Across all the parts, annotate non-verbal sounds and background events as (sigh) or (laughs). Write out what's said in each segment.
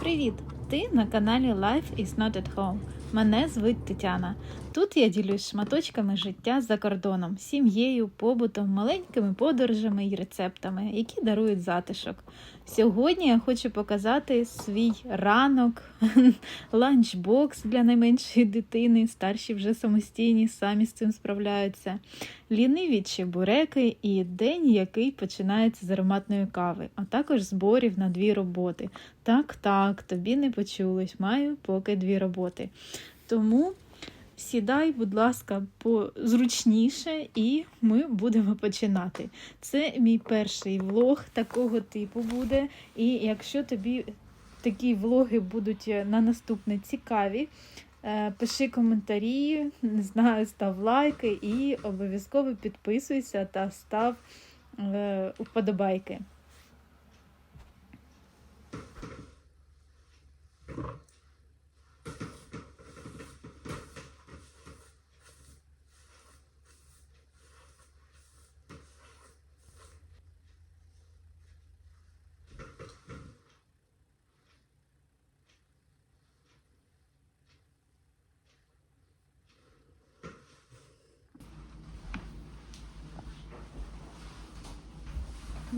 Привіт! Ти на каналі Life is not at home. Мене звуть Тетяна. Тут я ділюсь шматочками життя за кордоном, сім'єю, побутом, маленькими подорожами і рецептами, які дарують затишок. Сьогодні я хочу показати свій ранок, (laughs) ланчбокс для найменшої дитини. Старші вже самостійні, самі з цим справляються. Ліниві чебуреки і день, який починається з ароматної кави, а також зборів на дві роботи. Так, так, тобі не почулось, маю поки дві роботи. Тому сідай, будь ласка, позручніше, і ми будемо починати. Це мій перший влог такого типу буде. І якщо тобі такі влоги будуть е, на наступне цікаві, е, пиши коментарі, не знаю, став лайки і обов'язково підписуйся та став е, вподобайки.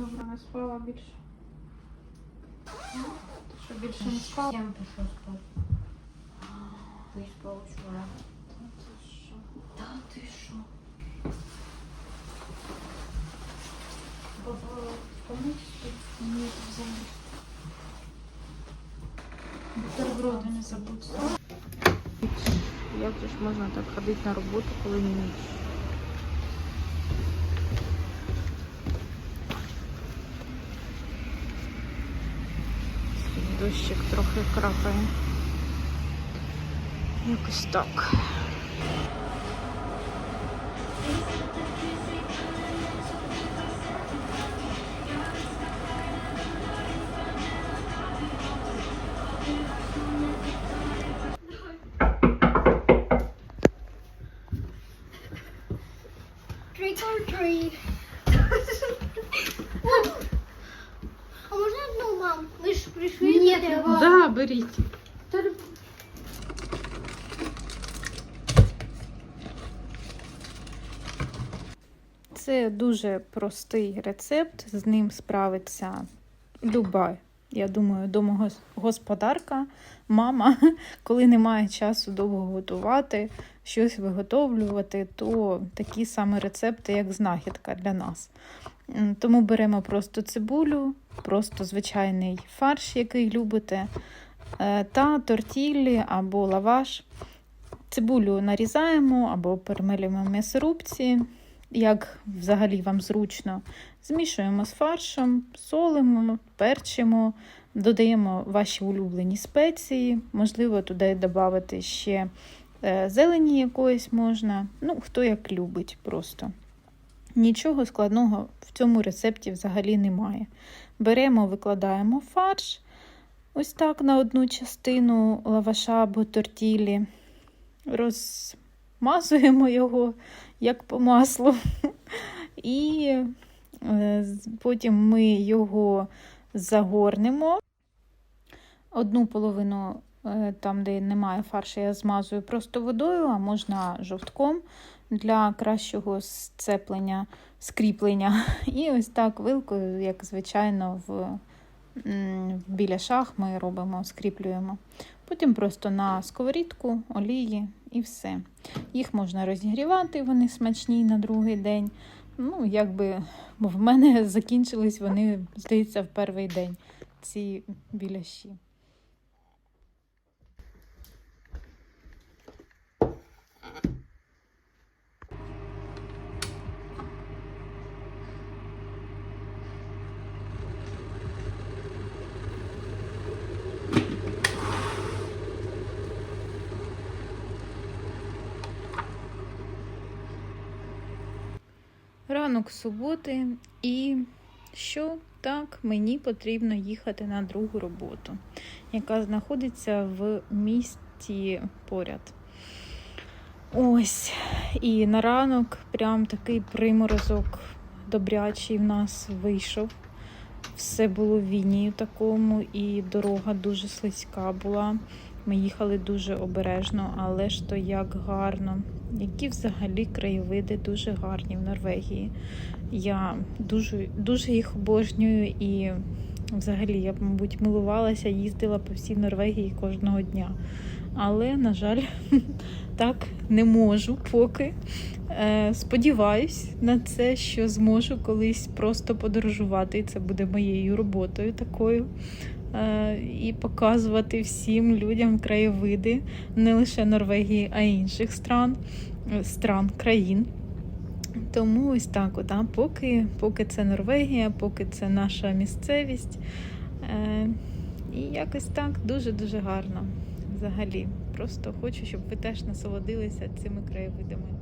Добре, не спала більше. Ти що більше не спала? Кем пішов спати? Ти спав вчора. Та ти що? Баба, помічки? Ні, взагалі. Бутерброди не забудь. Як же ж можна так ходити на роботу, коли не ніч? Дощик трохи крапає. Якось так. Да, беріть. Це дуже простий рецепт, з ним справиться люба, я думаю, домогосподарка, мама, (laughs) коли немає часу довго готувати, щось виготовлювати, то такі саме рецепти, як знахідка для нас. Тому беремо просто цибулю, просто звичайний фарш, який любите, е, та тортіллі або лаваш. Цибулю нарізаємо або перемелюємо в м'ясорубці, як взагалі вам зручно. Змішуємо з фаршем, солимо, перчимо, додаємо ваші улюблені спеції, можливо, туди додати ще е, зелені якоїсь можна. Ну, хто як любить просто. Нічого складного в цьому рецепті взагалі немає. Беремо, викладаємо фарш, ось так на одну частину лаваша або тортілі, розмазуємо його як по маслу. І е, потім ми його загорнемо. Одну половину, е, там, де немає фаршу, я змазую просто водою, а можна жовтком для кращого сцеплення, скріплення. (laughs) І ось так вилкою, як звичайно, в, м, в біляшах ми робимо, скріплюємо. Потім просто на сковорідку, олії і все. Їх можна розігрівати, вони смачні на другий день. Ну, якби в мене (laughs) закінчились вони, здається, в перший день ці біляші. Ранок суботи, і що так, мені потрібно їхати на другу роботу, яка знаходиться в місті поряд. Ось. І на ранок прям такий приморозок добрячий в нас вийшов. все було в війні такому, і дорога дуже слизька була. Ми їхали дуже обережно, але ж то як гарно. Які взагалі краєвиди дуже гарні в Норвегії. Я дуже, дуже їх обожнюю і взагалі я мабуть, милувалася, їздила по всій Норвегії кожного дня. Але, на жаль, (laughs) так не можу поки. Е, Сподіваюсь на це, що зможу колись просто подорожувати, і це буде моєю роботою такою. Е, І показувати всім людям краєвиди не лише Норвегії, а й інших стран, е, стран, країн. Тому ось так, от, а, поки, поки це Норвегія, поки це наша місцевість. І якось так дуже-дуже гарно. Взагалі, просто хочу, щоб ви теж насолодилися цими краєвидами.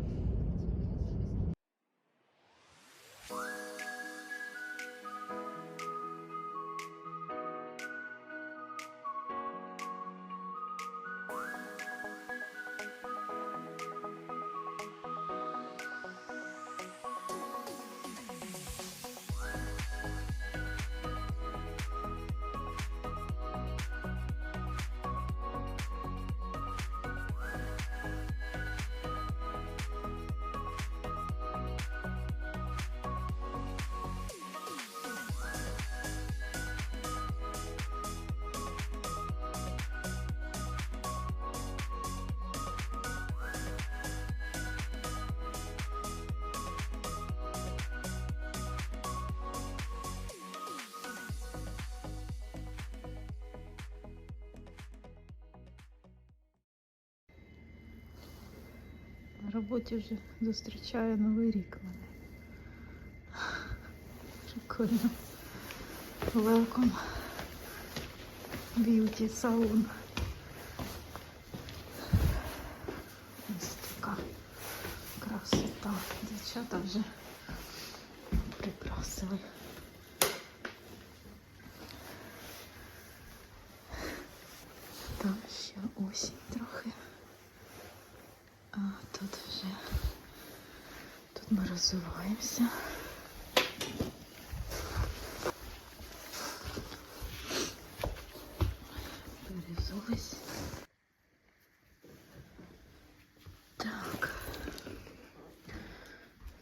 На роботі вже зустрічає Новий рік мене. Прикольно. Welcome. Beauty салон. Ось така красота. Дівчата вже прикрасили. Розвиваємося. Перезулись. Так.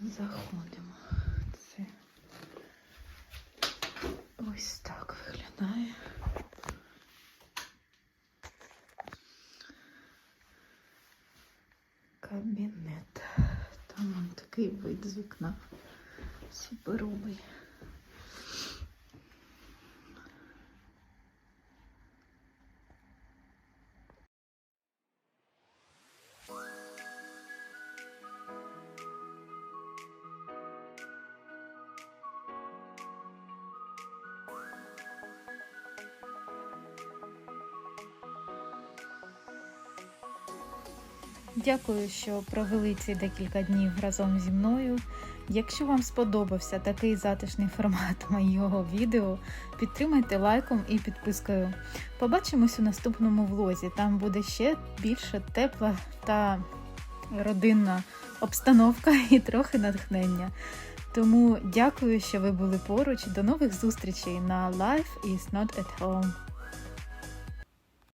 Заходимо. Це ось так виглядає. Такий вид з вікна. Суперовий. Дякую, що провели ці декілька днів разом зі мною. Якщо вам сподобався такий затишний формат (laughs) моєго відео, підтримайте лайком і підпискою. Побачимось у наступному влозі. Там буде ще більше тепла та родинна обстановка (laughs) і трохи натхнення. Тому дякую, що ви були поруч. До нових зустрічей на Life is not at home.